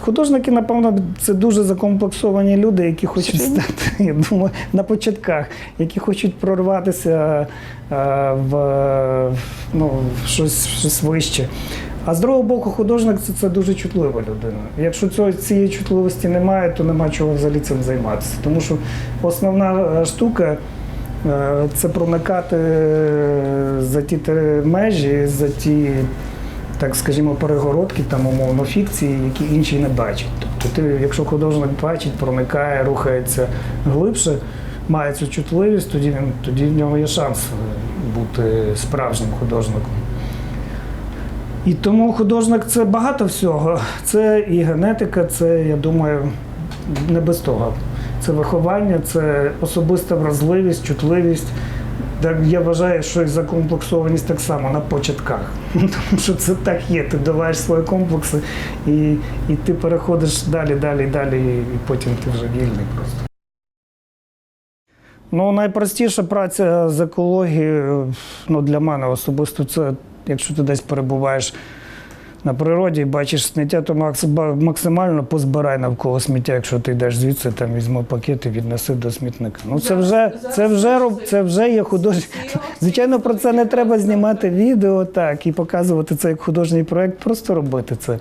художники, напевно, це дуже закомплексовані люди, які хочуть стати, я думаю, на початках, які хочуть прорватися е, в, ну, в щось, щось вище. А з другого боку, художник це, це дуже чутлива людина. Якщо цього, цієї чутливості немає, то нема чого взагалі цим займатися. Тому що основна е, штука е, це проникати за ті межі, за ті, так скажімо, перегородки, там умовно фікції, які інші не бачать. Тобто, ти, якщо художник бачить, проникає, рухається глибше, має цю чутливість, тоді, тоді в нього є шанс е, бути справжнім художником. І тому художник це багато всього. Це і генетика, це, я думаю, не без того. Це виховання, це особиста вразливість, чутливість. Я вважаю, що і закомплексованість так само на початках. Тому що це так є. Ти долаєш свої комплекси і, і ти переходиш далі, далі, далі, і потім ти вже вільний просто. Ну, найпростіша праця з екологією ну, для мене особисто це, якщо ти десь перебуваєш на природі бачиш сміття, то максимально позбирай навколо сміття, якщо ти йдеш звідси, там візьми пакет і віднеси до смітника. Ну це вже це вже це вже є художній. Звичайно, про це не треба знімати відео так і показувати це як художній проєкт, просто робити це.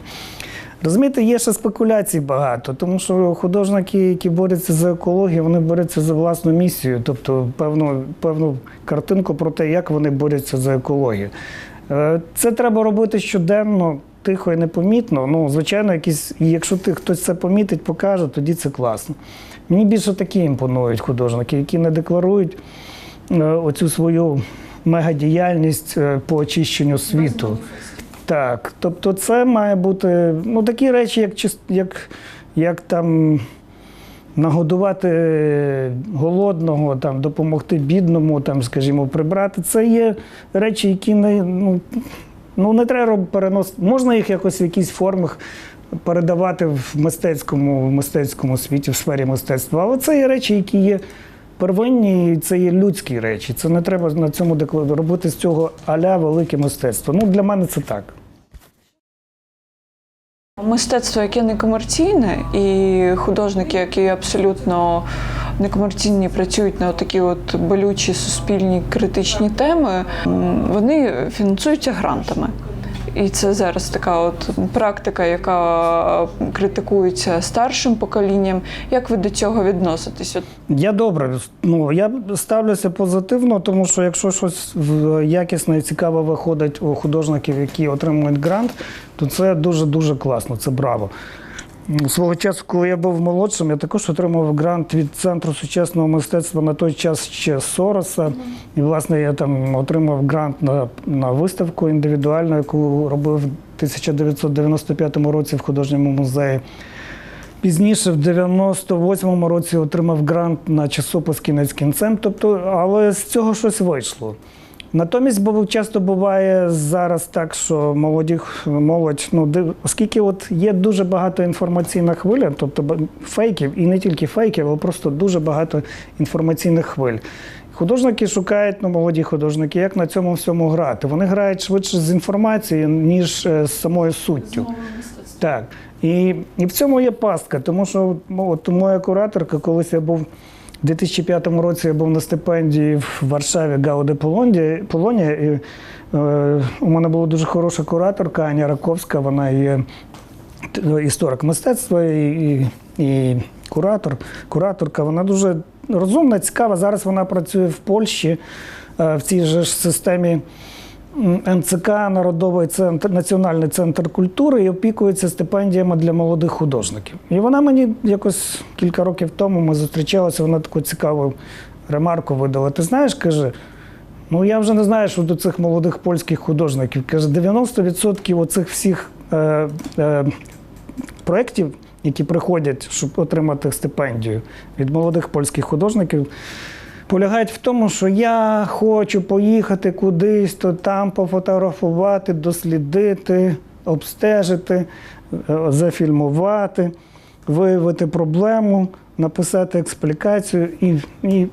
Розумієте, є ще спекуляцій багато, тому що художники, які борються за екологію, вони борються за власну місію, тобто певну, певну картинку про те, як вони борються за екологію. Е, Це треба робити щоденно, тихо і непомітно. Ну, звичайно, якісь, якщо ти хтось це помітить, покаже, тоді це класно. Мені більше такі імпонують художники, які не декларують е, оцю свою мегадіяльність е, по очищенню світу. Так, тобто це має бути ну, такі речі, як, як, як там нагодувати голодного, там, допомогти бідному, там, скажімо, прибрати. Це є речі, які не, ну, ну, не треба переносити. Можна їх якось в якійсь формах передавати в мистецькому, в мистецькому світі, в сфері мистецтва. Але це є речі, які є первинні, і це є людські речі. Це не треба на цьому робити з цього аля велике мистецтво. Ну, для мене це так. Мистецтво, яке не комерційне, і художники, які абсолютно некомерційні, працюють на такі от болючі суспільні критичні теми, вони фінансуються грантами. І це зараз така от практика, яка критикується старшим поколінням. Як ви до цього відноситесь? Я добре. Ну я ставлюся позитивно, тому що якщо щось якісне і цікаве виходить у художників, які отримують грант, то це дуже дуже класно. Це браво. Свого часу, коли я був молодшим, я також отримав грант від центру сучасного мистецтва на той час ще Сороса. І, власне, я там отримав грант на, на виставку індивідуальну, яку робив в 1995 році в художньому музеї. Пізніше, в 98-му році, отримав грант на часопис кінець кінцем. Тобто, але з цього щось вийшло. Натомість, бо часто буває зараз так, що молоді молодь, ну оскільки от є дуже багато інформаційна хвиля, тобто фейків, і не тільки фейків, але просто дуже багато інформаційних хвиль. Художники шукають, ну молоді художники, як на цьому всьому грати. Вони грають швидше з інформацією, ніж е, з самою суттю. Так. І, і в цьому є пастка, тому що ну, от моя кураторка, колись я був у 2005 році я був на стипендії в Варшаві Гауде Полонія. І, е, у мене була дуже хороша кураторка Аня Раковська, вона є т- історик мистецтва і, і, і куратор, кураторка. Вона дуже розумна, цікава. Зараз вона працює в Польщі е, в цій же ж системі. НЦК Народовий центр, Національний центр культури і опікується стипендіями для молодих художників. І вона мені якось кілька років тому ми зустрічалися, вона таку цікаву ремарку видала. Ти знаєш, каже, ну я вже не знаю, що до цих молодих польських художників. Каже, 90% оцих всіх е, е, проєктів, які приходять, щоб отримати стипендію від молодих польських художників, полягають в тому, що я хочу поїхати кудись, то там пофотографувати, дослідити, обстежити, е, зафільмувати, виявити проблему, написати експлікацію і, і,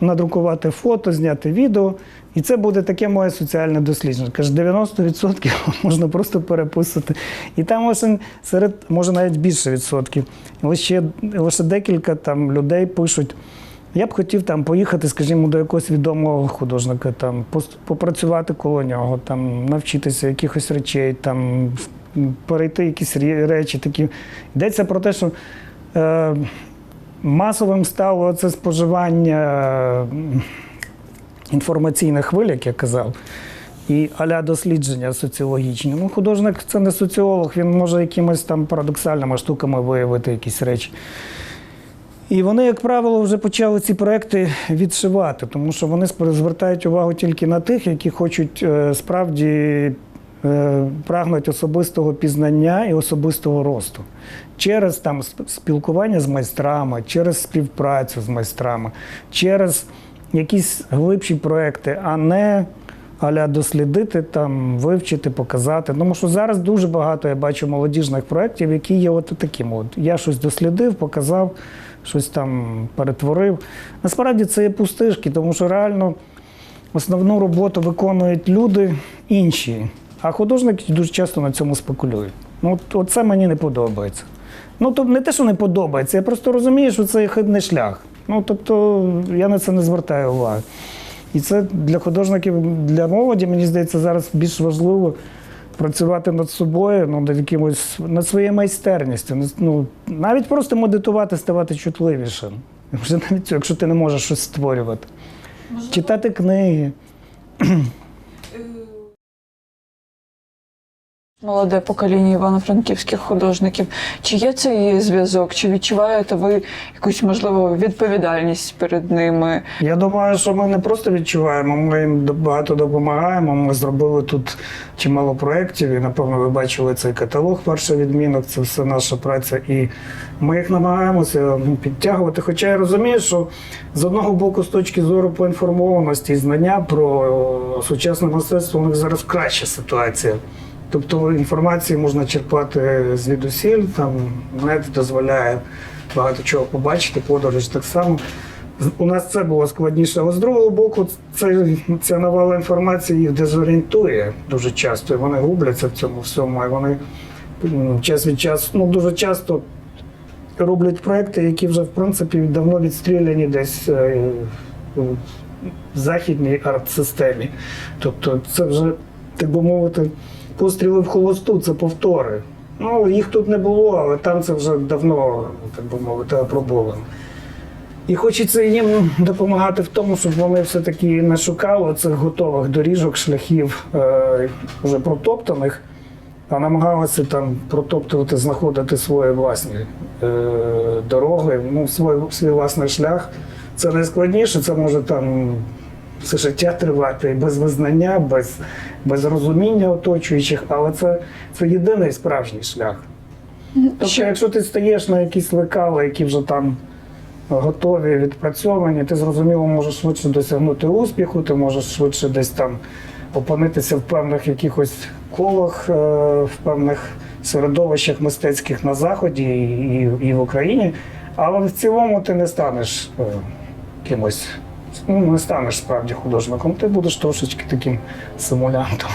надрукувати фото, зняти відео. І це буде таке моє соціальне дослідження. Каже, 90% можна просто переписати. І там може, серед, може навіть більше відсотків. Лише, лише декілька там людей пишуть. Я б хотів там поїхати, скажімо, до якогось відомого художника, там попрацювати коло нього, там навчитися якихось речей, там перейти якісь речі такі. Йдеться про те, що е, масовим стало це споживання інформаційних хвиль, як я казав. І аля дослідження соціологічні. Ну, художник це не соціолог, він може якимись там парадоксальними штуками виявити якісь речі. І вони, як правило, вже почали ці проекти відшивати, тому що вони звертають увагу тільки на тих, які хочуть е, справді е, прагнуть особистого пізнання і особистого росту. Через там спілкування з майстрами, через співпрацю з майстрами, через якісь глибші проекти, а не аля дослідити, там, вивчити, показати. Тому що зараз дуже багато я бачу молодіжних проєктів, які є от таким. От. Я щось дослідив, показав, щось там перетворив. Насправді це є пустишки, тому що реально основну роботу виконують люди інші, а художники дуже часто на цьому спекулюють. Ну, от, це мені не подобається. Ну, тобто не те, що не подобається, я просто розумію, що це хибний шлях. Ну, тобто, я на це не звертаю уваги. І це для художників, для молоді, мені здається, зараз більш важливо працювати над собою, ну, над якимось, над своєю майстерністю. Ну, навіть просто медитувати, ставати чутливішим. Вже навіть якщо ти не можеш щось створювати. Читати книги. Молоде покоління івано-франківських художників. Чи є цей зв'язок? Чи відчуваєте ви якусь можливо відповідальність перед ними? Я думаю, що ми не просто відчуваємо, ми їм багато допомагаємо. Ми зробили тут чимало проєктів, і напевно ви бачили цей каталог, перший відмінок, це все наша праця. І ми їх намагаємося підтягувати. Хоча я розумію, що з одного боку, з точки зору поінформованості і знання про сучасне мистецтво, у них зараз краща ситуація. Тобто інформації можна черпати звідусіль, там нет дозволяє багато чого побачити, подорож так само. У нас це було складніше, але з другого боку, це, ця навала інформації їх дезорієнтує дуже часто. І вони губляться в цьому всьому. І вони час від часу, ну дуже часто роблять проекти, які вже в принципі давно відстріляні десь е, в західній арт-системі. Тобто, це вже, так би мовити, постріли в холосту, це повтори. Ну, їх тут не було, але там це вже давно, так би мовити, опробовано. І хочеться їм допомагати в тому, щоб вони все-таки не шукали цих готових доріжок, шляхів е, вже протоптаних, а намагалися там протоптувати, знаходити свої власні е, дороги, ну, свій, свій власний шлях. Це найскладніше, це може там все життя тривати без визнання, без, без розуміння оточуючих, але це, це єдиний справжній шлях. Тобто, Що- якщо ти стаєш на якісь лекали, які вже там готові, відпрацьовані, ти зрозуміло можеш швидше досягнути успіху, ти можеш швидше десь там опинитися в певних якихось колах, е, в певних середовищах мистецьких на Заході і, і, і в Україні. Але в цілому ти не станеш е, кимось, ну, не станеш справді художником, ти будеш трошечки таким симулянтом.